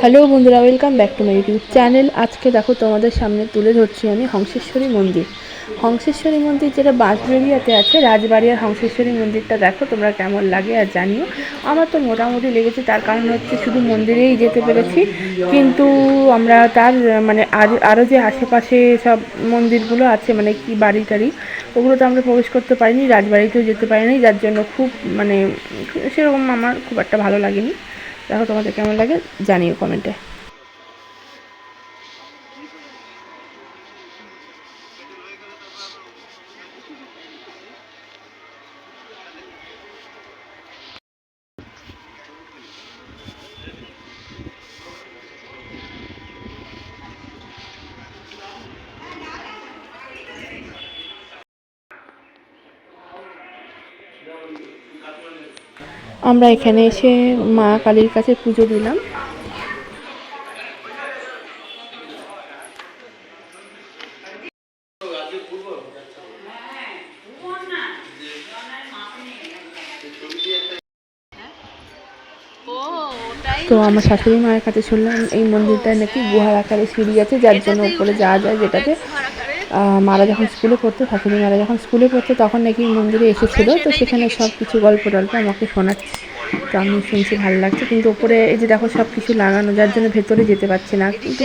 Hello বন্ধুরা, welcome back to my YouTube channel. আজকে দেখো তোমাদের সামনে তুলে ধরছি আমি হংসেশ্বরী মন্দির। হংসেশ্বরী মন্দির যেটা বাঁশবেরিয়াতে আছে, রাজবাড়িয়ার হংসেশ্বরী মন্দিরটা দেখো, তোমরা কেমন লাগে আর জানিও। আমার তো মোটামুটি লেগেছে, তার কারণ হচ্ছে শুধু মন্দিরেই যেতে পেরেছি। কিন্তু আমরা তার মানে আর আরও যে আশেপাশে সব মন্দিরগুলো আছে মানে কি বাড়ি টাড়ি, ওগুলো তো আমরা প্রবেশ করতে পারিনি, রাজবাড়িতেও যেতে পারিনি, যার জন্য খুব মানে সেরকম আমার খুব একটা ভালো লাগেনি। দেখো তোমাদের কেমন লাগে জানিও কমেন্টে। আমরা এখানে এসে মা কালীর কাছে পুজো দিলাম। তো আমার শাশুড়ি মায়ের কাছে শুনলাম এই মন্দিরটায় নাকি গুহার আকারে সিঁড়ি আছে, যার জন্য উপরে যাওয়া যায় যেটাতে। মারা যখন স্কুলে পড়তো শাশুড়ি মারা যখন স্কুলে পড়তো তখন নাকি মন্দিরে এসেছিল। তো সেখানে সব কিছু গল্প টল্প আমাকে শোনাচ্ছে। তো আমি শুনছি ভালো লাগছে। কিন্তু ওপরে এই যে দেখো সব কিছু লাগানো যার জন্য ভেতরে যেতে পারছি না। কিন্তু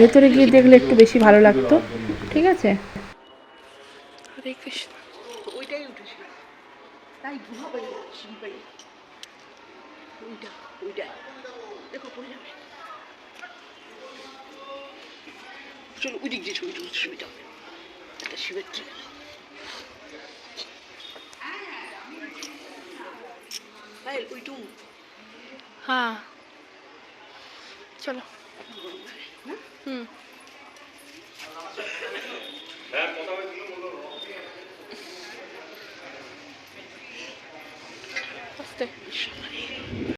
ভেতরে গিয়ে দেখলে একটু বেশি ভালো লাগতো। ঠিক আছে? ওইটাই উঠেছিল। তাই গুহা বাড়ি ওইটা ওইটা। দেখো পড়ে যাবে। চলো ওই দিক দিয়ে ছবি তুলতে সুবিধা হবে একটা শিবের ট্রি পায়েল ওইটু হ্যাঁ। চলো। হুম। আস্তে।